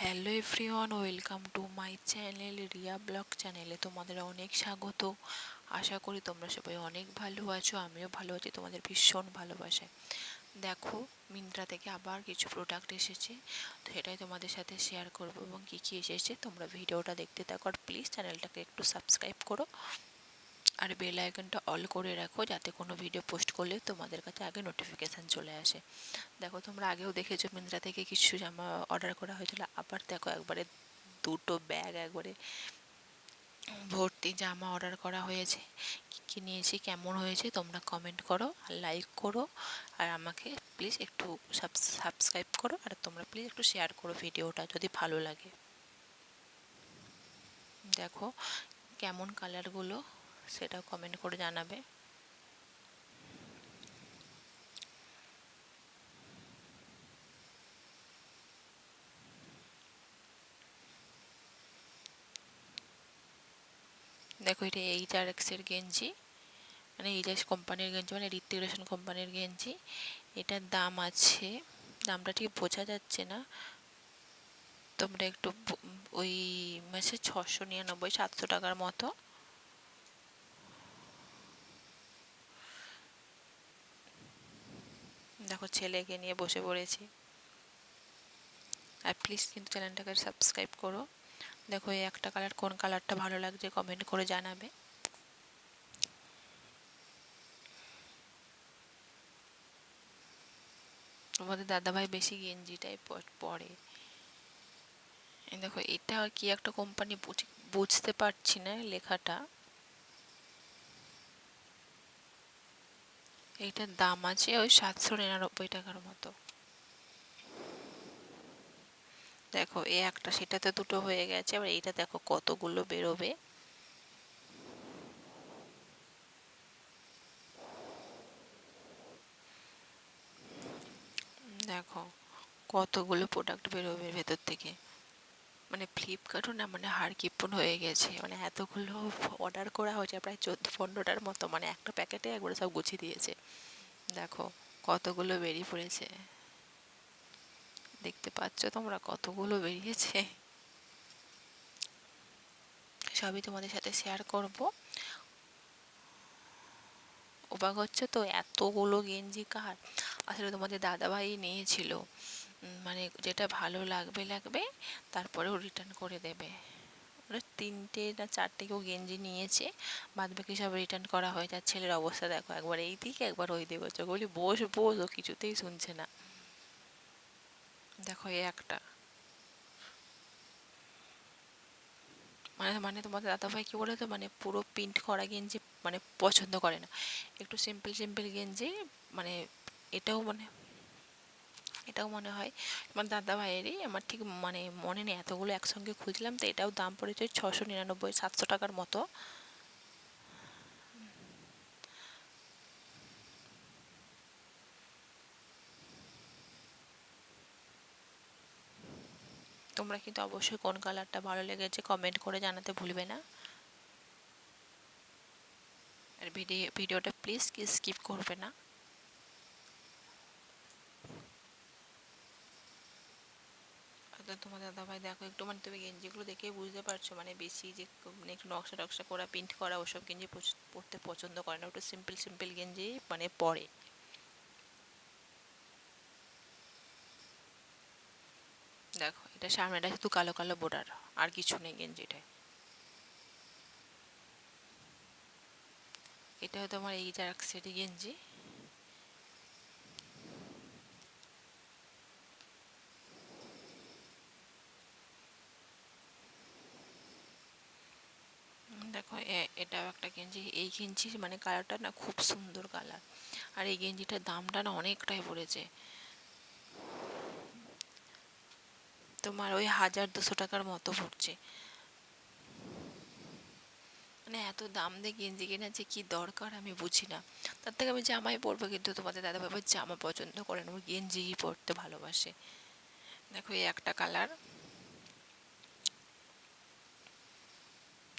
Hello everyone welcome to my channel Riya vlog চ্যানেলে তোমাদের অনেক স্বাগত। আশা করি তোমরা সবাই অনেক ভালো আছো, আমিও ভালো আছি, তোমাদের ভীষণ ভালোবাসায়। দেখো, মিন্ত্রা থেকে আবার কিছু প্রোডাক্ট এসেছে, তো সেটাই তোমাদের সাথে শেয়ার করব এবং কী কী এসেছে, তোমরা ভিডিওটা দেখতে থাকো। আর প্লিজ চ্যানেলটাকে একটু সাবস্ক্রাইব করো। আর বেল আইকনটা অল করে রাখো যাতে কোনো ভিডিও পোস্ট করলে তোমাদের কাছে আগে নোটিফিকেশান চলে আসে। দেখো, তোমরা আগেও দেখেছ মিন্ত্রা থেকে কিছু জামা অর্ডার করা হয়েছিল। আবার দেখো একবারে দুটো ব্যাগ একবারে ভর্তি জামা অর্ডার করা হয়েছে। কী কী নিয়েছি, কেমন হয়েছে তোমরা কমেন্ট করো আর লাইক করো। আর আমাকে প্লিজ একটু সাবস্ক্রাইব করো। আর তোমরা প্লিজ একটু শেয়ার করো ভিডিওটা যদি ভালো লাগে। দেখো, কেমন কালারগুলো সেটাও কমেন্ট করে জানাবে। দেখো এটা এইচ আর এক্সের গেঞ্জি মানে এইচ কোম্পানির গেঞ্জি মানে ঋত্বিক কোম্পানির গেঞ্জি। এটার দাম আছে, দামটা ঠিক বোঝা যাচ্ছে না। তোমরা একটু ওই মাসে ছশো নিরানব্বই, সাতশো টাকার মতো। দেখো ছেলেকে নিয়ে বসে পড়েছি। আর প্লিজ কিন্তু চ্যানেলটাকে সাবস্ক্রাইব করো। দেখো এই একটা কালার কোন কালারটা ভালো লাগছে কমেন্ট করে জানাবে। আমাদের দাদাভাই বেশি গেঞ্জিটাই পরে দেখো এটা কি একটা কোম্পানি বুঝতে পারছি না লেখাটা। এইটার দাম আছে ওই সাতশো নিরানব্বই টাকার মতো। দেখো এই একটা সেটাতে দুটো হয়ে গেছে আবার এইটা দেখো কতগুলো বেরোবে। দেখো, কতগুলো প্রোডাক্ট বেরোবে ভেতর থেকে। মানে ফ্লিপকার্টও না মানে হার কিপন হয়ে গেছে। মানে এতগুলো অর্ডার করা হয়েছে, প্রায় চোদ্দ পনেরোটার মতো। মানে একটা প্যাকেটে একবারে সব গুছিয়ে দিয়েছে। দেখো, কতগুলো বেরিয়ে পড়েছে। দেখতে পাচ্ছ তোমরা কতগুলো বেরিয়েছে। সবই তোমাদের সাথে শেয়ার করব। অবাক হচ্ছে তো, এতগুলো গেঞ্জি কার? আসলে তোমাদের দাদাভাই নিয়েছিল। মানে যেটা ভালো লাগবে লাগবে তারপরেও রিটার্ন করে দেবে। ওরা তিনটে না চারটে কেউ গেঞ্জি নিয়েছে বাদ বাকি সব রিটার্ন করা হয়ে যাচ্ছে। ছেলের অবস্থা দেখো, একবার এই দিকে, একবার ওই দিকে। হচ্ছে বলি, বস বস, ও কিছুতেই শুনছে না। দেখো এই একটা। মানে মানে তোমাদের দাদাভাই কী বলে তো মানে পুরো প্রিন্ট করা গেঞ্জি মানে পছন্দ করে না। একটু সিম্পল সিম্পল গেঞ্জি মানে এটাও মানে এটাও মনে হয়। আমার দাদা ভাইয়েরই আমার ঠিক মানে মনে নেই, এতগুলো একসঙ্গে খুঁজলাম তো এটাও দাম পড়েছে ছশো নিরানব্বই, সাতশো টাকার মতো। তোমরা কিন্তু অবশ্যই কোন কালারটা ভালো লেগেছে কমেন্ট করে জানাতে ভুলবে না। আর ভিডিও, ভিডিওটা প্লিজ স্কিপ করবে না। তোমার দাদাভাই, দেখো একটু মানে তুমি গেঞ্জিগুলো দেখেই বুঝতে পারছ মানে বেশি যে মানে একটু নকশা টকশা করা, প্রিন্ট করা, ওসব গেঞ্জি পরতে পছন্দ করে না, ওটা সিম্পল সিম্পল গেঞ্জি মানে পরে। দেখো, এটা সামনেটা শুধু কালো কালো বোর্ডার আর কিছু নেই গেঞ্জিটায়। এটা হয়তো আমার এই জারাক সেটি গেঞ্জি দেখো এটাও একটা গেঞ্জি। এই গেঞ্জির মানে কালারটা না খুব সুন্দর কালার আর এই গেঞ্জিটার দামটা না অনেকটাই পড়েছে। তোমার ওই হাজার দুশো টাকার মতো পড়ছে। মানে এত দাম দিয়ে গেঞ্জি কেনার যে কী দরকার আমি বুঝি না। তার থেকে আমি জামাই পরবো, কিন্তু তোমাদের দাদা বাবা জামা পছন্দ করে না গেঞ্জিই পরতে ভালোবাসে। দেখো এই একটা কালার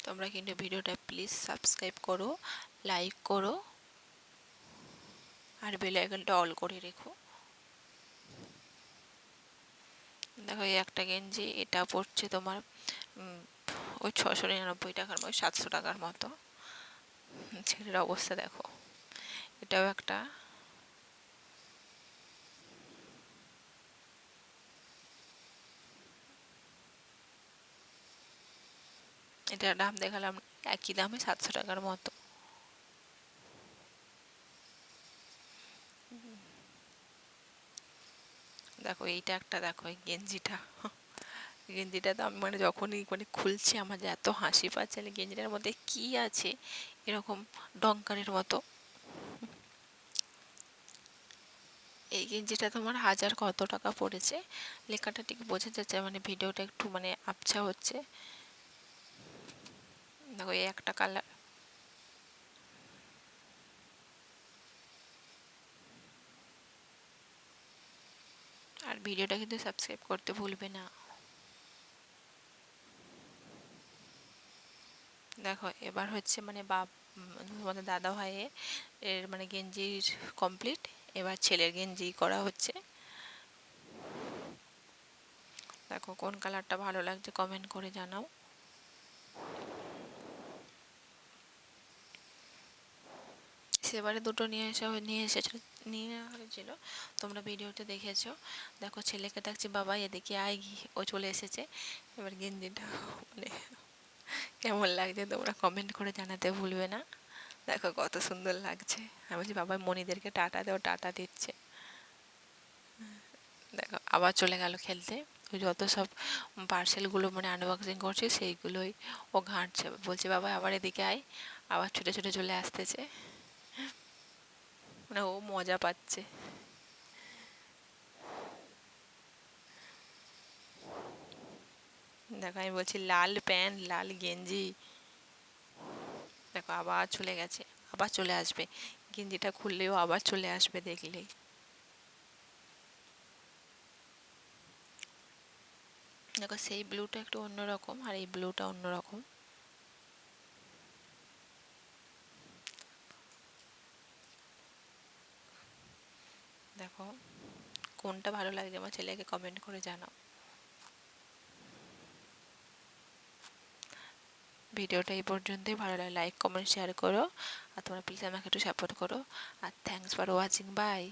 তোমরা কিন্তু ভিডিওটা প্লিজ সাবস্ক্রাইব করো লাইক করো, আর বেল আইকনটা অল করে রেখো। দেখো এই একটা গেঞ্জি, এটা পড়ছে তোমার ওই ছশো নিরানব্বই টাকার মতো, সাতশো টাকার মতো। ছেলের অবস্থা দেখো। এটাও একটা এটার দাম দেখালাম একই দামে সাতশো টাকার মতো। দেখো, এইটা একটা দেখো, এই গেঞ্জিটা। গেঞ্জিটা তো আমি মানে যখনই মানে খুলছি, আমার যে এত হাসি পাচ্ছে গেঞ্জিটার মধ্যে কি আছে? এরকম ডঙ্কারের মতো। এই গেঞ্জিটা তোমার হাজার কত টাকা পড়েছে? লেখাটা ঠিক বোঝা যাচ্ছে মানে ভিডিওটা একটু মানে আবছা হচ্ছে। দেখো এই একটা কালার আর ভিডিওটা কিন্তু সাবস্ক্রাইব করতে ভুলবে না। দেখো, এবার হচ্ছে মানে বাপ, তোমাদের দাদা ভাইয়ে এর মানে গেঞ্জির কমপ্লিট এবার ছেলের গেঞ্জি করা হচ্ছে। দেখো কোন কালারটা ভালো লাগছে কমেন্ট করে জানাও। সেবারে দুটো নিয়ে হয়ে- নিয়ে এসেছিল নিয়ে হয়েছিল। তোমরা ভিডিওতে দেখেছ। দেখো, ছেলেকে ডাকছি বাবা এদিকে আয় ও চলে এসেছে। এবার গেঞ্জিটা মানে কেমন লাগছে তোমরা কমেন্ট করে জানাতে ভুলবে না। দেখো, কত সুন্দর লাগছে। আমি বলছি, বাবা, মনিদেরকে টাটা দেও, টাটা দিচ্ছে। দেখো, আবার চলে গেল খেলতে। যত সব পার্সেলগুলো মানে আনবক্সিং করছে, সেইগুলোই ও ঘাঁটছে। বলছে, বাবা, আবার এদিকে আয়। আবার ছুটে ছুটে চলে আসতেছে। মানে ও মজা পাচ্ছে। দেখো আমি বলছি, লাল প্যান্ট, লাল গেঞ্জি। দেখো, আবার চলে গেছে, আবার চলে আসবে। গেঞ্জিটা খুললেও আবার চলে আসবে দেখলেই দেখো, সেই ব্লুটা একটু অন্যরকম আর এই ব্লুটা অন্যরকম দেখো কোনটা ভালো লাগছে আমার ছেলেকে কমেন্ট করে জানাও। ভিডিওটা এই পর্যন্তই, ভালো লাগে লাইক কমেন্ট শেয়ার করো। আর তোমরা প্লিজ আমাকে একটু সাপোর্ট করো। আর থ্যাংকস ফর ওয়াচিং বাই